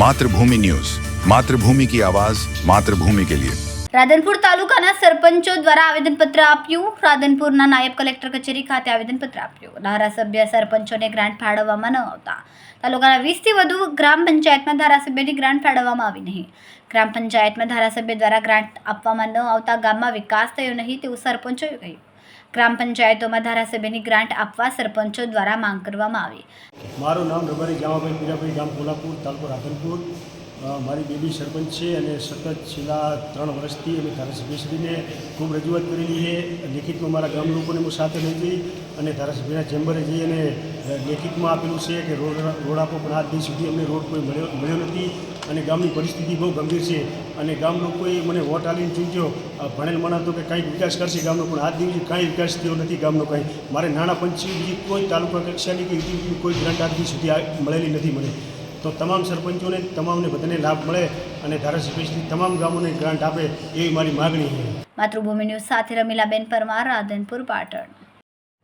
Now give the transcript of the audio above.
Mathrubhumi news. Mathrubhumi કી આવાઝ માતૃભૂમિ કે લિયે. રાધનપુર તાલુકાના સરપંચો દ્વારા આવેદનપત્ર આપ્યું. રાધનપુરના નાયબ કલેક્ટર કચેરી ખાતે આવેદનપત્ર આપ્યું. ધારાસભ્ય સરપંચોને ગ્રાન્ટ ફાળવવામાં ન આવતા. તાલુકાના વીસથી વધુ ગ્રામ પંચાયતમાં ધારાસભ્યની ગ્રાન્ટ ફાળવવામાં આવી નહીં. ગ્રામ પંચાયતમાં ધારાસભ્ય દ્વારા ગ્રાન્ટ આપવામાં ન આવતા ગામમાં વિકાસ થયો નહીં તેવું સરપંચોએ કહ્યું. ગ્રામ પંચાયતોમાં ધારાસભ્યની ગ્રાન્ટ આપવા સરપંચો દ્વારા માંગ કરવામાં આવી. મારું નામ રબારી જામાભાઈ પીરાભાઈ ગામ કોલ્હાપુર, તાલુકો રાધનપુર. મારી બેબી સરપંચ છે અને સતત છેલ્લા ત્રણ વર્ષથી અમે ધારાસભ્યશ્રીને ખૂબ રજૂઆત કરેલી છે. લેખિતમાં મારા ગામ લોકોને હું સાથે લઈ જઈ અને ધારાસભ્યના ચેમ્બરે જઈ લેખિતમાં આપેલું છે કે રોડ રોડ આપો પણ આજ દિવસ સુધી અમને રોડ કોઈ મળ્યો મળ્યો નથી અને ગામની પરિસ્થિતિ બહુ ગંભીર છે. અને ગામ લોકોએ મને વોટ આલીને ચૂંટ્યો ભણેલ માણસ તો કે કંઈક વિકાસ કરશે ગામનો પણ આજ દિવસે કાંઈ વિકાસ થયો નથી ગામનો કાંઈ મારે નાણાં પંચની બીજી કોઈ તાલુકા કક્ષાની કે યુટીલીટીની કોઈ ગ્રાન્ટ આજ સુધી મળેલી નથી મને. તો તમામ સરપંચોને, તમામને બધાને લાભ મળે અને ધારાસભ્યશ્રી તમામ ગામોને ગ્રાન્ટ આપે એવી મારી માગણી છે. માતૃભૂમિ ન્યૂઝ સાથે રમીલાબેન પરમાર, રાધનપુર, પાટણ.